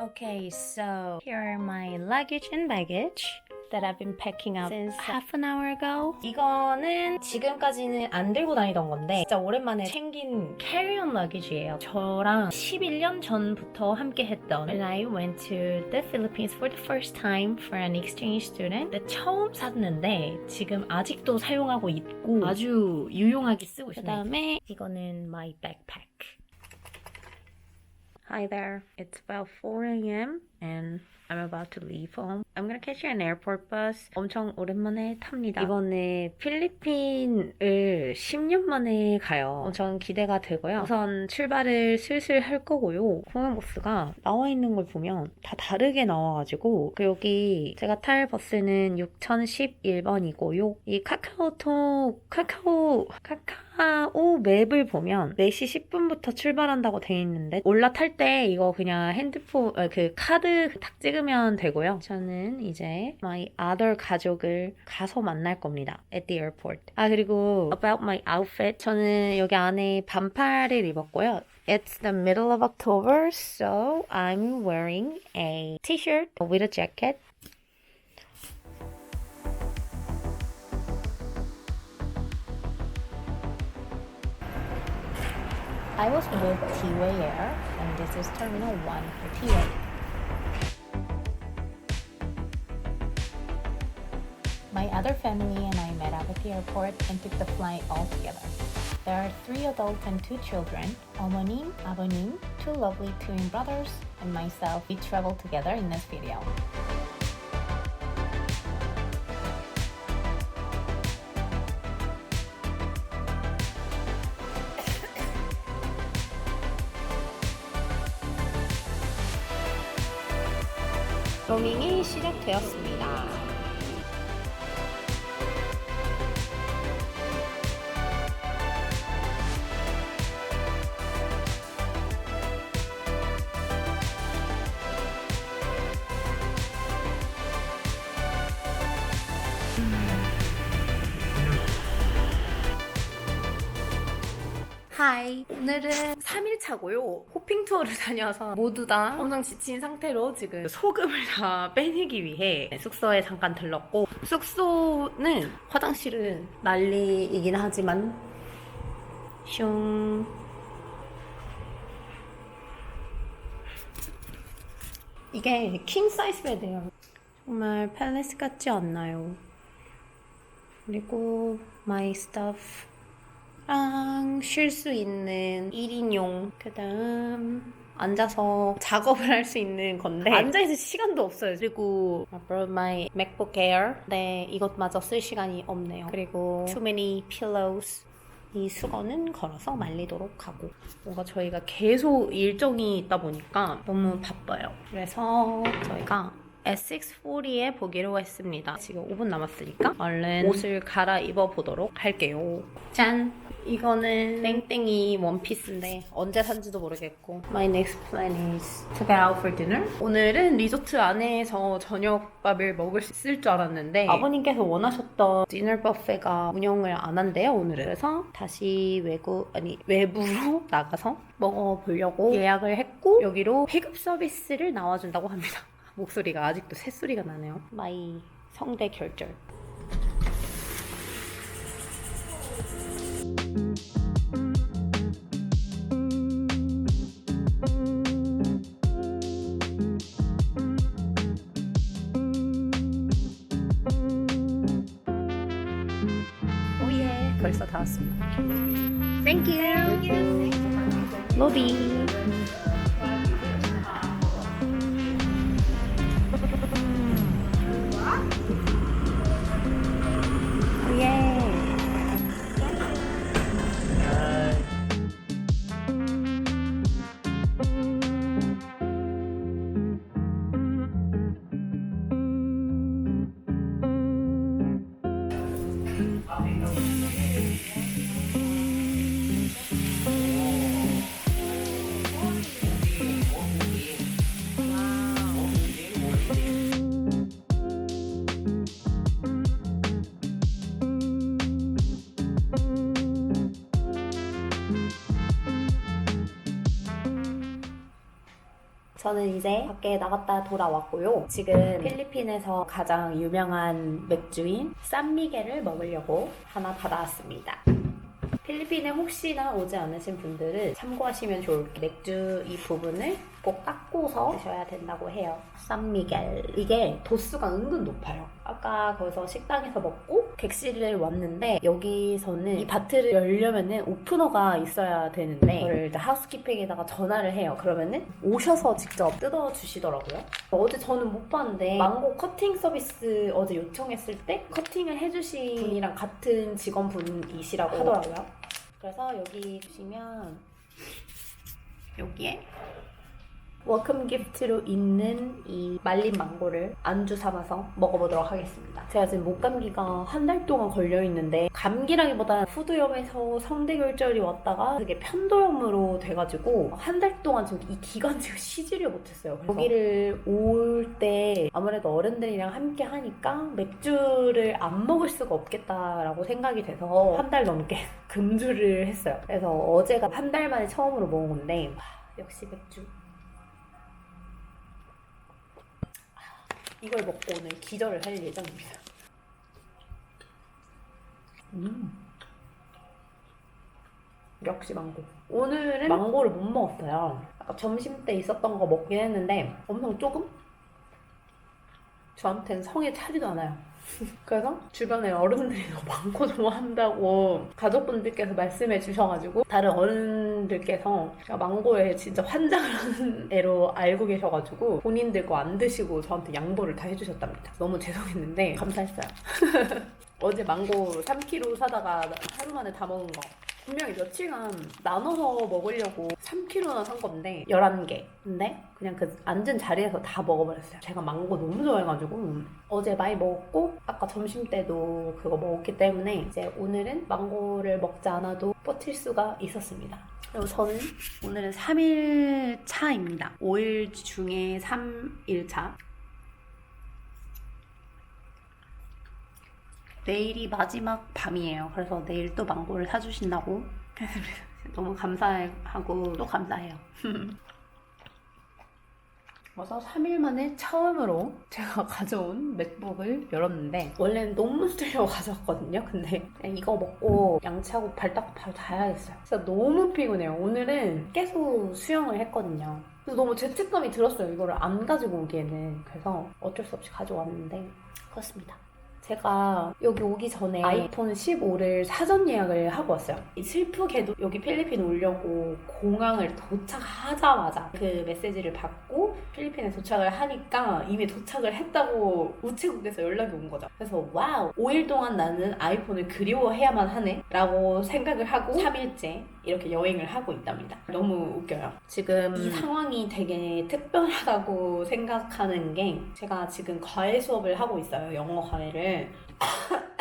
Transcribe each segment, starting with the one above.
Okay, so here are my luggage and baggage that I've been packing up since half an hour ago. 이거는 지금까지는 안 들고 다니던 건데 진짜 오랜만에 챙긴 carry-on luggage예요. 저랑 11년 전부터 함께 했던 When I went to the Philippines for the first time for an exchange student. 근데 처음 샀는데 지금 아직도 사용하고 있고 아주 유용하게 쓰고 있어요. 그 다음에 이거는 my backpack. Hi there. It's about 4 a.m. and I'm about to leave home. I'm gonna catch an airport bus. 엄청 오랜만에 탑니다. 이번에 필리핀을 10년 만에 가요. 엄청 기대가 되고요. 우선 출발을 슬슬 할 거고요. 공항 버스가 나와 있는 걸 보면 다 다르게 나와가지고 그 여기 제가 탈 버스는 6011번이고요. 이 카카오톡 카카오 카카오 맵을 보면 4시 10분부터 출발한다고 돼 있는데 올라탈 때 이거 그냥 핸드폰 어, 그 카드 딱 찍으면 되고요. 저는 이제 my other 가족을 가서 만날 겁니다. at the airport. 아 그리고 about my outfit 저는 여기 안에 반팔을 입었고요. It's the middle of October, so I'm wearing a t-shirt with a jacket. I was with T-Way Air, and this is Terminal 1 for T-Way. My other family and I met up at the airport and took the flight all together. There are three adults and two children, 어머님, 아버님, two lovely twin brothers, and myself. We traveled together in this video. 로밍이 시작되었습니다. 3일차고요 호핑 투어를 다녀와서 모두 다 엄청 지친 상태로 지금 소금을 다 빼내기 위해 숙소에 잠깐 들렀고 숙소는 화장실은 난리이긴 하지만 슝. 이게 킹 사이즈 베드예요. 정말 팰리스 같지 않나요? 그리고 my stuff 랑 쉴 수 있는 1인용. 그 다음 앉아서 작업을 할 수 있는 건데 앉아있을 시간도 없어요. 그리고 I brought my MacBook Air. 네 이것마저 쓸 시간이 없네요. 그리고 too many pillows. 이 수건은 걸어서 말리도록 하고. 뭔가 저희가 계속 일정이 있다 보니까 너무 바빠요. 그래서 저희가 S640에 보기로 했습니다. 지금 5분 남았으니까 얼른 옷을 갈아입어 보도록 할게요. 짠! 이거는 땡땡이 원피스인데 언제 산지도 모르겠고 My next plan is to get out for dinner. 오늘은 리조트 안에서 저녁밥을 먹을 수 있을 줄 알았는데 아버님께서 원하셨던 디너 뷔페가 운영을 안 한대요 오늘은. 그래서 다시 외국 아니 외부로 나가서 먹어보려고 예약을 했고 여기로 픽업 서비스를 나와준다고 합니다. 목소리가 아직도 새소리가 나네요. 마이 성대 결절. 오예 벌써 다 왔습니다. Thank you. 로 저는 이제 밖에 나갔다 돌아왔고요. 지금 필리핀에서 가장 유명한 맥주인 산미겔을 먹으려고 하나 받아왔습니다. 필리핀에 혹시나 오지 않으신 분들은 참고하시면 좋을 게 맥주 이 부분을 꼭 깎고서 드셔야 된다고 해요. 산미겔. 이게 도수가 은근 높아요. 아까 거기서 식당에서 먹고 객실을 왔는데 여기서는 이 바트를 열려면은 오프너가 있어야 되는데 그걸 일단 하우스키핑에다가 전화를 해요. 그러면은 오셔서 직접 뜯어 주시더라고요. 어제 저는 못 봤는데 망고 커팅 서비스 어제 요청했을 때 커팅을 해주신 분이랑 같은 직원분이시라고 하더라고요. 그래서 여기 보시면 여기에 워크홈 기프트로 있는 이 말린 망고를 안주 삼아서 먹어보도록 하겠습니다. 제가 지금 목 감기가 한 달 동안 걸려 있는데 감기라기보다 후두염에서 성대결절이 왔다가 그게 편도염으로 돼가지고 한 달 동안 지금 이 기관지가 쉬지를 못했어요. 여기를 올 때 아무래도 어른들이랑 함께 하니까 맥주를 안 먹을 수가 없겠다라고 생각이 돼서 한 달 넘게 금주를 했어요. 그래서 어제가 한 달 만에 처음으로 먹은 건데 와, 역시 맥주. 이걸 먹고 오늘 기절을 할 예정입니다. 음. 역시 망고. 오늘은 망고를 못 먹었어요. 아까 점심 때 있었던 거 먹긴 했는데 엄청 조금? 저한테는 성에 차지도 않아요. 그래서 주변에 어른들이 너 망고 좋아한다고 가족분들께서 말씀해 주셔가지고 다른 어른들께서 망고에 진짜 환장을 하는 애로 알고 계셔가지고 본인들 거 안 드시고 저한테 양보를 다 해주셨답니다. 너무 죄송했는데 감사했어요. 어제 망고 3kg 사다가 하루 만에 다 먹은 거. 분명히 며칠간 나눠서 먹으려고 3kg나 산 건데 11개. 근데 그냥 그 앉은 자리에서 다 먹어버렸어요. 제가 망고 너무 좋아해가지고 어제 많이 먹었고 아까 점심 때도 그거 먹었기 때문에 이제 오늘은 망고를 먹지 않아도 버틸 수가 있었습니다. 그리고 저는 오늘은 3일 차입니다. 5일 중에 3일 차. 내일이 마지막 밤이에요. 그래서 내일 또 망고를 사주신다고. 너무 감사하고 또 감사해요. 그래서 3일 만에 처음으로 제가 가져온 맥북을 열었는데 원래는 논문 쓰려고 가져왔거든요. 근데 이거 먹고 양치하고 발 닦고 바로 자야겠어요. 진짜 너무 피곤해요. 오늘은 계속 수영을 했거든요. 그래서 너무 죄책감이 들었어요. 이거를 안 가지고 오기에는. 그래서 어쩔 수 없이 가져왔는데 그렇습니다. 제가 여기 오기 전에 아이폰 15를 사전 예약을 하고 왔어요. 슬프게도 여기 필리핀 오려고 공항을 도착하자마자 그 메시지를 받고 필리핀에 도착을 하니까 이미 도착을 했다고 우체국에서 연락이 온 거죠. 그래서 와우 5일 동안 나는 아이폰을 그리워해야만 하네 라고 생각을 하고 3일째 이렇게 여행을 하고 있답니다. 너무 웃겨요. 지금 이 상황이 되게 특별하다고 생각하는 게 제가 지금 과외 수업을 하고 있어요. 영어 과외를. it.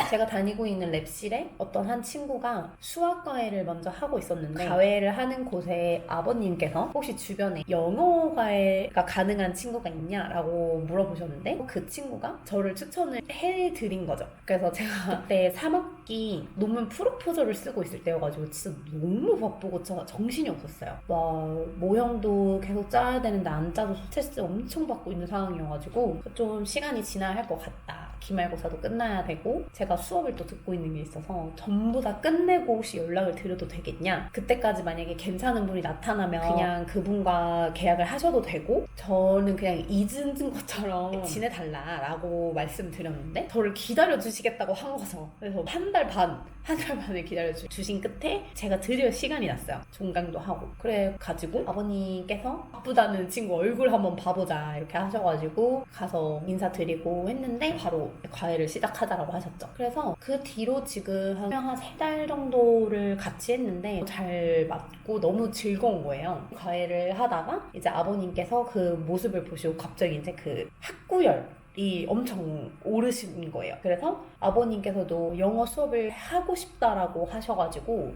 제가 다니고 있는 랩실에 어떤 한 친구가 수학 과외를 먼저 하고 있었는데 과외를 하는 곳에 아버님께서 혹시 주변에 영어 과외가 가능한 친구가 있냐라고 물어보셨는데 그 친구가 저를 추천을 해드린 거죠. 그래서 제가 그때 3학기 논문 프로포저를 쓰고 있을 때여가지고 진짜 너무 바쁘고 진짜 정신이 없었어요. 와 모형도 계속 짜야 되는데 안 짜도 스트레스 엄청 받고 있는 상황이어가지고 좀 시간이 지나야 할 것 같다. 기말고사도 끝나야 되고 제가 수업을 또 듣고 있는 게 있어서 전부 다 끝내고 혹시 연락을 드려도 되겠냐? 그때까지 만약에 괜찮은 분이 나타나면 그냥 그분과 계약을 하셔도 되고 저는 그냥 잊은 것처럼 지내달라라고 말씀드렸는데 저를 기다려 주시겠다고 한 거죠. 그래서 한 달 반, 한 달 반을 기다려 주- 주신 끝에 제가 드디어 시간이 났어요. 종강도 하고. 그래 가지고 아버님께서 바쁘다는 친구 얼굴 한번 봐보자 이렇게 하셔가지고 가서 인사드리고 했는데 바로 과외를 시작하자 라고 하셨죠. 그래서 그 뒤로 지금 한세 달 정도를 같이 했는데 잘 맞고 너무 즐거운 거예요. 과외를 하다가 이제 아버님께서 그 모습을 보시고 갑자기 이제 그 학구열 이 엄청 오르신 거예요. 그래서 아버님께서도 영어 수업을 하고 싶다라고 하셔가지고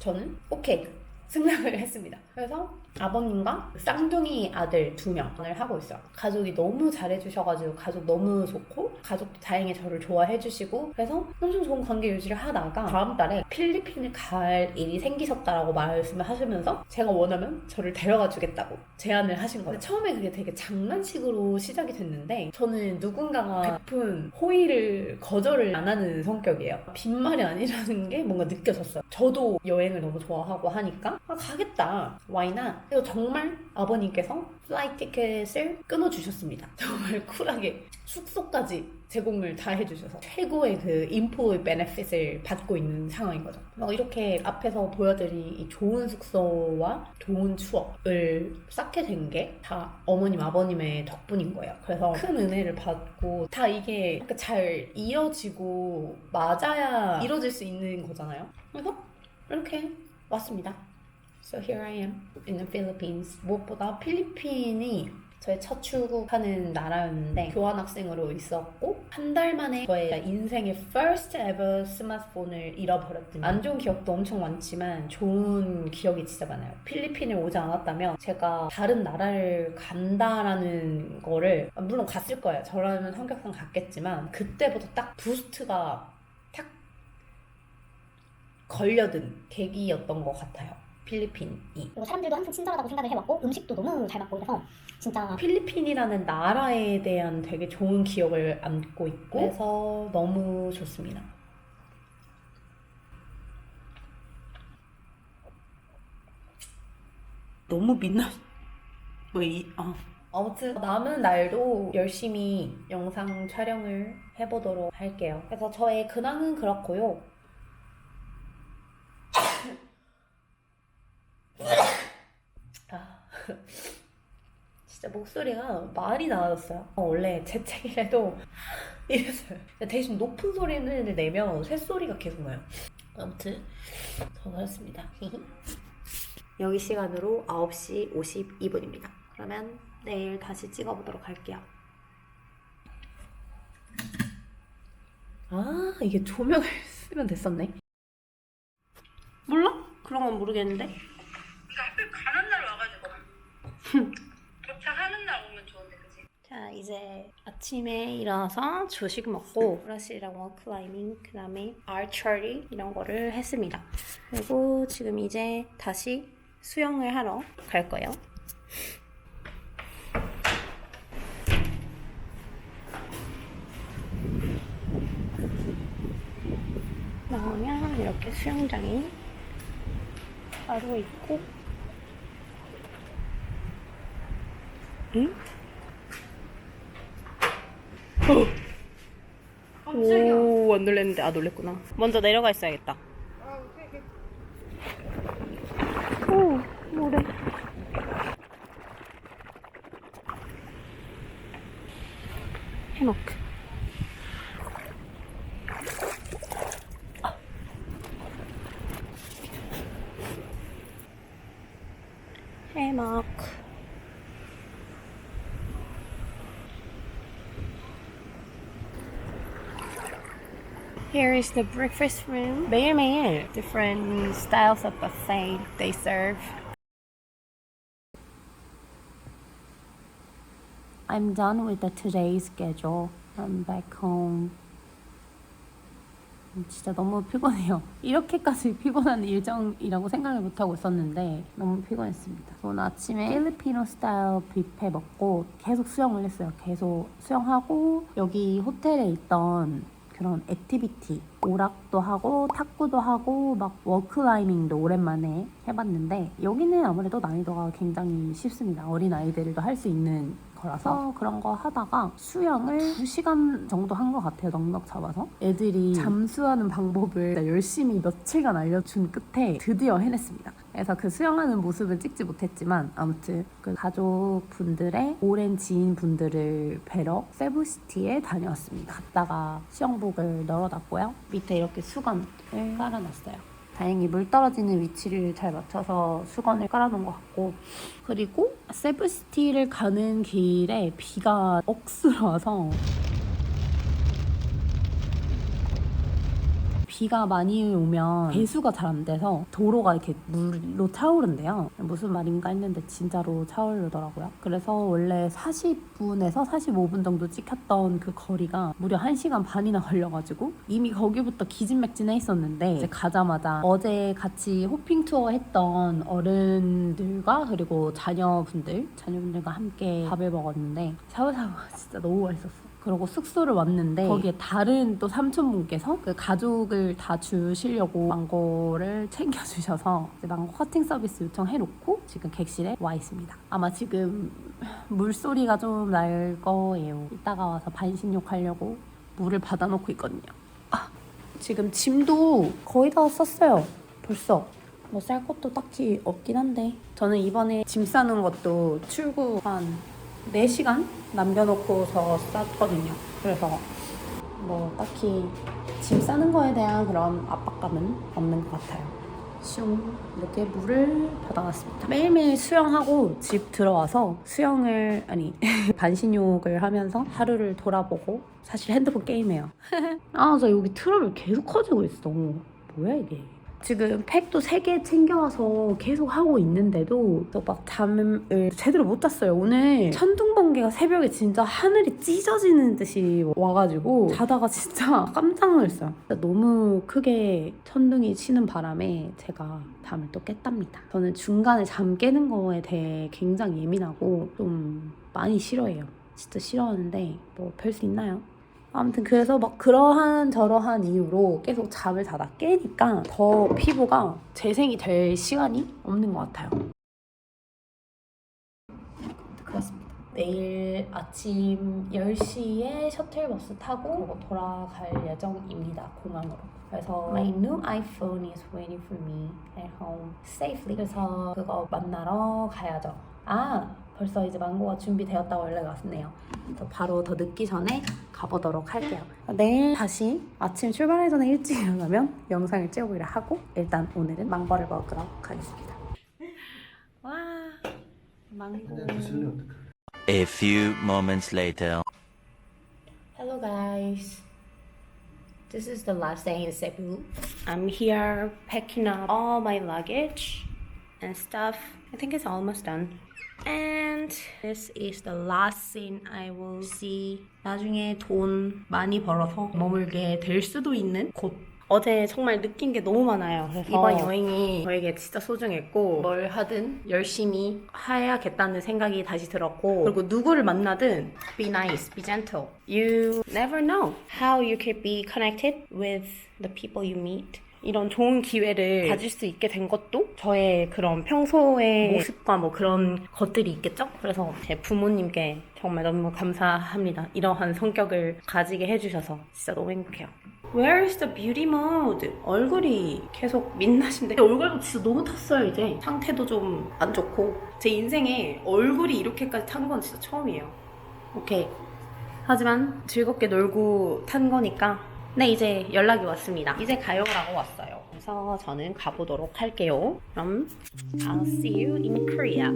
저는 오케이 승낙을 했습니다. 그래서 아버님과 쌍둥이 아들 두 명을 하고 있어요. 가족이 너무 잘해주셔가지고 가족 너무 좋고 가족도 다행히 저를 좋아해주시고 그래서 엄청 좋은 관계 유지를 하다가 다음 달에 필리핀을 갈 일이 생기셨다라고 말씀을 하시면서 제가 원하면 저를 데려가 주겠다고 제안을 하신 거예요. 처음에 그게 되게 장난식으로 시작이 됐는데 저는 누군가가 베푼 호의를 거절을 안 하는 성격이에요. 빈말이 아니라는 게 뭔가 느껴졌어요. 저도 여행을 너무 좋아하고 하니까 아, 가겠다. 와이나. 그리고 정말 아버님께서 플라이 티켓을 끊어주셨습니다. 정말 쿨하게 숙소까지 제공을 다 해주셔서 최고의 그 인포 베네핏을 받고 있는 상황인 거죠. 막 이렇게 앞에서 보여드린 이 좋은 숙소와 좋은 추억을 쌓게 된 게 다 어머님 아버님의 덕분인 거예요. 그래서 큰 은혜를 받고 다 이게 잘 이어지고 맞아야 이뤄질 수 있는 거잖아요. 그래서 이렇게 왔습니다. So here I am in the Philippines. 무엇보다 필리핀이 저의 첫 출국하는 나라였는데 교환학생으로 있었고 한 달 만에 저의 인생의 first ever 스마트폰을 잃어버렸더니 안 좋은 기억도 엄청 많지만 좋은 기억이 진짜 많아요. 필리핀에 오지 않았다면 제가 다른 나라를 간다라는 거를 물론 갔을 거예요. 저라면 성격상 갔겠지만 그때부터 딱 부스트가 탁 걸려든 계기였던 것 같아요. 필리핀이. 그리고 사람들도 항상 친절하다고 생각을 해왔고 음식도 너무 잘 맞고 그래서 진짜 필리핀이라는 나라에 대한 되게 좋은 기억을 안고 있고 그래서 너무 좋습니다. 너무 민낯 뭐이 아. 아무튼 남은 날도 열심히 영상 촬영을 해보도록 할게요. 그래서 저의 근황은 그렇고요. 아. 진짜 목소리가 많이 나아졌어요. 어, 원래 재채기해도 이랬어요. 대신 높은 소리를 내면 새소리가 계속 나요. 아무튼 더 그렇습니다. 여기 시간으로 9시 52분입니다. 그러면 내일 다시 찍어보도록 할게요. 아 이게 조명을 쓰면 됐었네. 몰라? 그런 건 모르겠는데. 그러니까 하필 가는 날 와가지고 도착하는 날 오면 좋은데 그지? 자 이제 아침에 일어나서 조식 먹고 브라시랑 워클라이밍 그 다음에 아처리 이런 거를 했습니다 그리고 지금 이제 다시 수영을 하러 갈 거예요 나오면 이렇게 수영장이 바로 있고 응? 오, 안 놀랬는데, 아, 놀랬구나. 먼저 내려가 있어야겠다. 오, 모래. 해먹. 해먹. Here is the breakfast room. 매일매일 different styles of buffet they serve. I'm done with the today's schedule. I'm back home. 음, 진짜 너무 피곤해요. 이렇게까지 피곤한 일정이라고 생각을 못하고 있었는데 너무 피곤했습니다. 오늘 아침에 필리피노 스타일 뷔페 먹고 계속 수영을 했어요. 계속 수영하고 여기 호텔에 있던 그런 액티비티 오락도 하고 탁구도 하고 막 워크라이밍도 오랜만에 해봤는데 여기는 아무래도 난이도가 굉장히 쉽습니다. 어린 아이들도 할 수 있는 거라서 그런 거 하다가 수영을 2시간 정도 한 것 같아요. 넉넉 잡아서 애들이 잠수하는 방법을 열심히 며칠간 알려준 끝에 드디어 해냈습니다. 그래서 그 수영하는 모습은 찍지 못했지만 아무튼 그 가족분들의 오랜 지인분들을 뵈러 세부시티에 다녀왔습니다. 갔다가 수영복을 널어놨고요. 밑에 이렇게 수건을 깔아놨어요. 다행히 물 떨어지는 위치를 잘 맞춰서 수건을 깔아놓은 것 같고. 그리고 세부시티를 가는 길에 비가 억수로 와서 비가 많이 오면 배수가 잘 안 돼서 도로가 이렇게 물로 차오른대요. 무슨 말인가 했는데 진짜로 차오르더라고요. 그래서 원래 40분에서 45분 정도 찍혔던 그 거리가 무려 1시간 반이나 걸려가지고 이미 거기부터 기진맥진해 있었는데 이제 가자마자 어제 같이 호핑 투어 했던 어른들과 그리고 자녀분들 자녀분들과 함께 밥을 먹었는데 샤브샤브가 진짜 너무 맛있었어. 그리고 숙소를 왔는데 거기에 다른 또 삼촌분께서 그 가족을 다 주시려고 망고를 챙겨주셔서 이제 망고 커팅 서비스 요청해놓고 지금 객실에 와 있습니다. 아마 지금 물소리가 좀 날 거예요. 이따가 와서 반신욕 하려고 물을 받아놓고 있거든요. 아, 지금 짐도 거의 다 썼어요. 벌써. 뭐 쌀 것도 딱히 없긴 한데 저는 이번에 짐 싸는 것도 출구 한 4시간 남겨놓고서 쌌거든요. 그래서 뭐 딱히 짐 싸는 거에 대한 그런 압박감은 없는 것 같아요. 슝 이렇게 물을 받아놨습니다. 매일매일 수영하고 집 들어와서 수영을 아니 반신욕을 하면서 하루를 돌아보고 사실 핸드폰 게임해요. 아 저 여기 트러블 계속 커지고 있어. 뭐야 이게? 지금 팩도 3개 챙겨와서 계속 하고 있는데도 또막 잠을 제대로 못 잤어요. 오늘 천둥 번개가 새벽에 진짜 하늘이 찢어지는 듯이 와가지고 자다가 진짜 깜짝 놀랐어요. 진짜 너무 크게 천둥이 치는 바람에 제가 잠을 또 깼답니다. 저는 중간에 잠 깨는 거에 대해 굉장히 예민하고 좀 많이 싫어해요. 진짜 싫어하는데 뭐 별 수 있나요? 아무튼 그래서 막 그러한 저러한 이유로 계속 잠을 자다 깨니까 더 피부가 재생이 될 시간이 없는 것 같아요. 그렇습니다. 내일 아침 10시에 셔틀버스 타고 돌아갈 예정입니다. 공항으로. 그래서 My new iPhone is waiting for me at home safely. 그래서 그거 만나러 가야죠. 아 벌써 이제 망고가 준비되었다고 연락이 왔네요. 그래서 바로 더 늦기 전에 가보도록 할게요. 내일 다시 아침 출발하기 전에 일찍 일어나면 영상을 찍어보기로 하고 일단 오늘은 망고를 먹으러 가겠습니다. 와 망고. A few moments later. Hello guys. This is the last day in Cebu. I'm here packing up all my luggage and stuff. I think it's almost done. And this is the last scene I will see. 나중에 돈 많이 벌어서 머물게 될 수도 있는 곳. 어제 정말 느낀 게 너무 많아요. 그래서 이번 여행이 저에게 진짜 소중했고 뭘 하든 열심히 해야겠다는 생각이 다시 들었고 그리고 누구를 만나든 be nice, be gentle. You never know how you can be connected with the people you meet. 이런 좋은 기회를 가질 수 있게 된 것도 저의 그런 평소의 모습과 뭐 그런 것들이 있겠죠? 그래서 제 부모님께 정말 너무 감사합니다. 이러한 성격을 가지게 해주셔서 진짜 너무 행복해요. Where is the beauty mode? 얼굴이 계속 민낯인데 얼굴도 진짜 너무 탔어요 이제 상태도 좀 안 좋고 제 인생에 얼굴이 이렇게까지 탄 건 진짜 처음이에요 오케이 하지만 즐겁게 놀고 탄 거니까 네 이제 연락이 왔습니다. 이제 가요라고 왔어요. 그래서 저는 가보도록 할게요. 그럼 I'll see you in Korea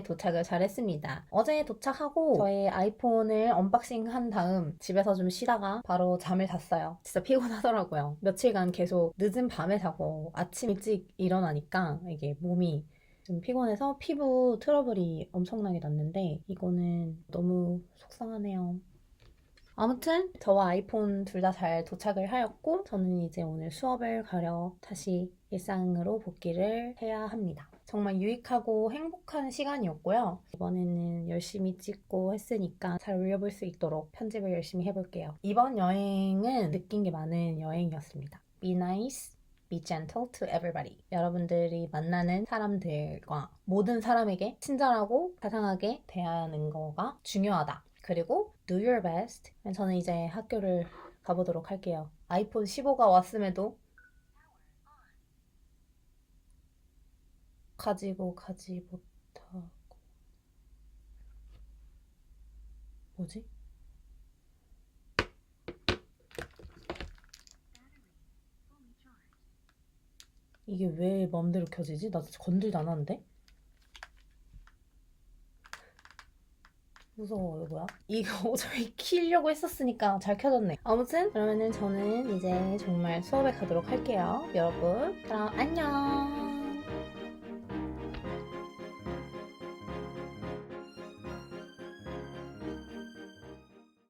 한국에 도착을 잘했습니다. 어제 도착하고 저의 아이폰을 언박싱 한 다음 집에서 좀 쉬다가 바로 잠을 잤어요. 진짜 피곤하더라고요. 며칠간 계속 늦은 밤에 자고 아침 일찍 일어나니까 이게 몸이 좀 피곤해서 피부 트러블이 엄청나게 났는데 이거는 너무 속상하네요. 아무튼 저와 아이폰 둘 다 잘 도착을 하였고 저는 이제 오늘 수업을 가려 다시 일상으로 복귀를 해야 합니다. 정말 유익하고 행복한 시간이었고요. 이번에는 열심히 찍고 했으니까 잘 올려볼 수 있도록 편집을 열심히 해볼게요. 이번 여행은 느낀 게 많은 여행이었습니다. Be nice, be gentle to everybody. 여러분들이 만나는 사람들과 모든 사람에게 친절하고 자상하게 대하는 거가 중요하다. 그리고 do your best. 저는 이제 학교를 가보도록 할게요. 아이폰 15가 왔음에도 가지고 가지 못하고 뭐지? 이게 왜 맘대로 켜지지? 나 건들지 않았는데? 무서워 이거 뭐야? 이거 어차피 키려고 했었으니까 잘 켜졌네 아무튼 그러면은 저는 이제 정말 수업에 가도록 할게요 여러분 그럼 안녕